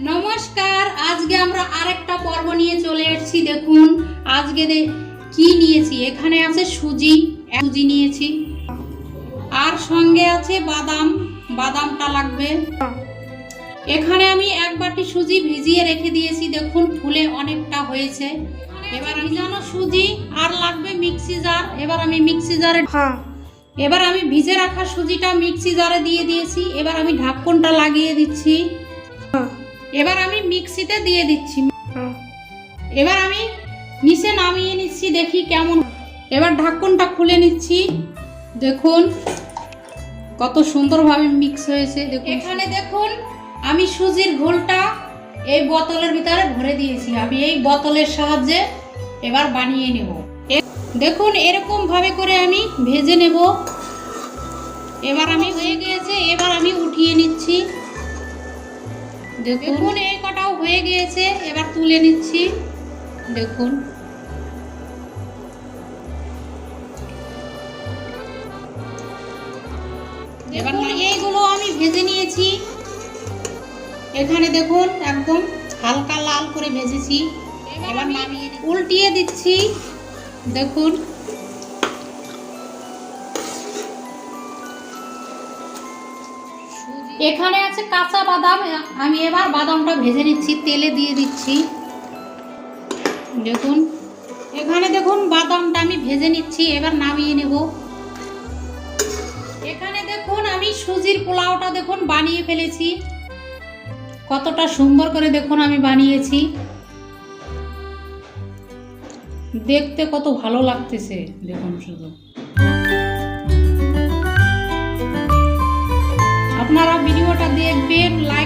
নমস্কার আজকে আমরা আরেকটা পর্ব নিয়ে চলে এসেছি দেখুন। আজকে কি নিয়েছি? এখানে আছে সুজি সুজি নিয়েছি। আর সঙ্গে আছে বাদাম বাদামটা লাগবে। এখানে আমি এক বাটি সুজি ভিজিয়ে রেখে দিয়েছি দেখুন ফুলে অনেকটা হয়েছে। এবার আমি জানো সুজি আর লাগবে মিক্সি জার এবার আমি মিক্সি জারে হ্যাঁ। এবার আমি ভিজে রাখা সুজিটা মিক্সি জারে দিয়ে দিয়েছি। এবার আমি ঢাকনটা লাগিয়ে দিচ্ছি। হ্যাঁ। এবার আমি মিক্সিতে দিয়ে দিচ্ছি। এবার আমি নিচে নামিয়ে নিচ্ছি দেখি কেমন। এবার ঢাকনটা খুলে নিচ্ছি। দেখুন কত সুন্দরভাবে মিক্স হয়েছে দেখুন। এখানে দেখুন আমি সুজির ঘোলটা এই বোতলের ভিতরে ভরে দিয়েছি। আমি এই বোতলের সাহায্যে এবার বানিয়ে নেব। দেখুন এরকম ভাবে করে আমি ভেজে নেব। এবার আমি হয়ে গিয়েছে এবার আমি উঠিয়ে নিচ্ছি। দেখুন। এই কটাও হয়ে গিয়েছে এবার তুলে নিচ্ছি। দেখুন। এবার এইগুলো আমি ভেজে নিয়েছি। এখানে দেখুন একদম হালকা লাল করে ভেজেছি। এবার দি- উল্টিয়ে দিচ্ছি। দেখুন। এখানে আছে কাঁচা বাদাম। আমি এবার বাদামটা ভেজে নিচ্ছি, তেলে দিয়ে দিচ্ছি। দেখুন, এখানে দেখুন বাদামটা আমি ভেজে নিচ্ছি, এবার নামিয়ে নেব। এখানে দেখুন আমি সুজির পোলাওটা দেখুন বানিয়ে ফেলেছি। কতটা সুন্দর করে দেখুন আমি বানিয়েছি। দেখতে কত ভালো লাগতেছে, দেখুন শুধু। আপনারা ভিডিওটা দেখবেন লাইক